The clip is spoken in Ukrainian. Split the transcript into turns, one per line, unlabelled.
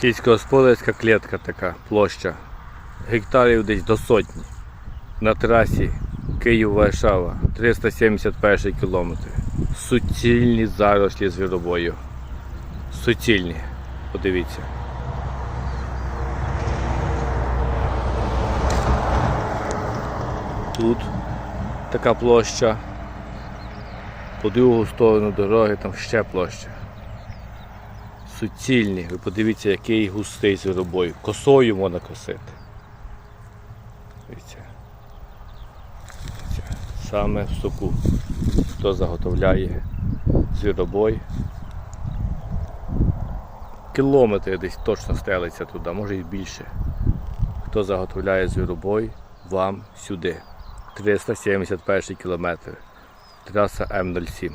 Сільськогосподарська клітка така, площа. Гектарів десь до сотні. На трасі Київ-Варшава, 371 кілометр. Суцільні зарослі звіробою. Суцільні. Подивіться. Тут така площа. По другу сторону дороги там ще площа. Суцільні. Ви подивіться, який густий звіробой. Косою можна косити. Дивіться. Дивіться. Саме в соку. Хто заготовляє звіробой. Кілометри десь точно стелиться туди, може і більше. Хто заготовляє звіробой, вам сюди. 371 кілометр. Траса М07.